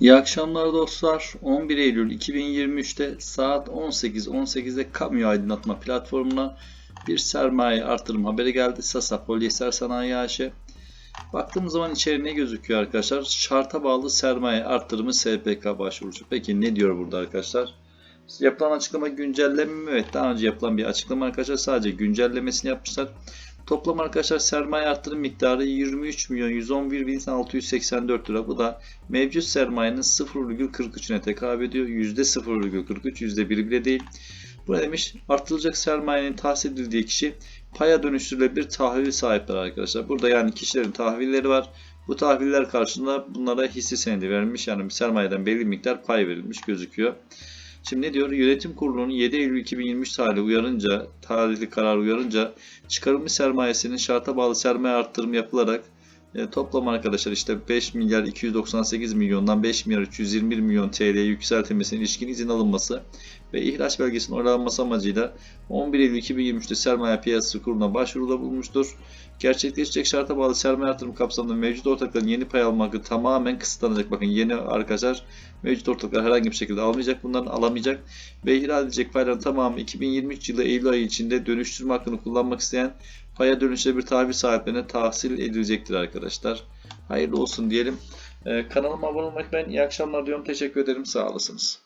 İyi akşamlar dostlar. 11 Eylül 2023'te saat 18.18'de kamu aydınlatma platformuna bir sermaye artırım haberi geldi. Sasa Polyester Sanayi AŞ. Baktığımız zaman içeri ne gözüküyor arkadaşlar? Şarta bağlı sermaye artırımı SPK başvurusu. Peki ne diyor burada arkadaşlar? Yapılan açıklama güncelleme mi? Evet daha önce yapılan bir açıklama arkadaşlar. Sadece güncellemesini yapmışlar. Toplam arkadaşlar sermaye artırım miktarı 23 milyon 111 bin 684 lira. Bu da mevcut sermayenin 0,43'üne tekabül ediyor. %0,43 %1 bile değil. Bu ne demiş? Artırılacak sermayenin tahsil edildiği kişi paya dönüştürülebilir tahvil sahipleri arkadaşlar. Burada yani kişilerin tahvilleri var. Bu tahviller karşılığında bunlara hisse senedi verilmiş. Yani sermayeden belli miktar pay verilmiş gözüküyor. Şimdi ne diyor? Yönetim kurulunun 7 Eylül 2023 tarihi uyarınca, tarihli karar uyarınca çıkarılmış sermayesinin şarta bağlı sermaye arttırımı yapılarak e, toplam arkadaşlar işte 5 milyar 298 milyondan 5 milyar 321 milyon TL'ye yükseltilmesine ilişkin izin alınması ve ihraç belgesinin onaylanması amacıyla 11 Eylül 2023'te sermaye piyasası kuruluna başvuruda bulunmuştur. Gerçekleşecek şarta bağlı sermaye artırım kapsamında mevcut ortakların yeni pay alma hakkı tamamen kısıtlanacak. Bakın yeni arkadaşlar mevcut ortaklar herhangi bir şekilde almayacak. Bunların alamayacak ve ihraç edilecek payların tamamı 2023 yılı Eylül ayı içinde dönüştürme hakkını kullanmak isteyen paya dönüşe bir tahvil sahiplerine tahsil edilecektir arkadaşlar. Hayırlı olsun diyelim. Ee, kanalıma abone olmayı unutmayın. İyi akşamlar diyorum. Teşekkür ederim. Sağ olasınız.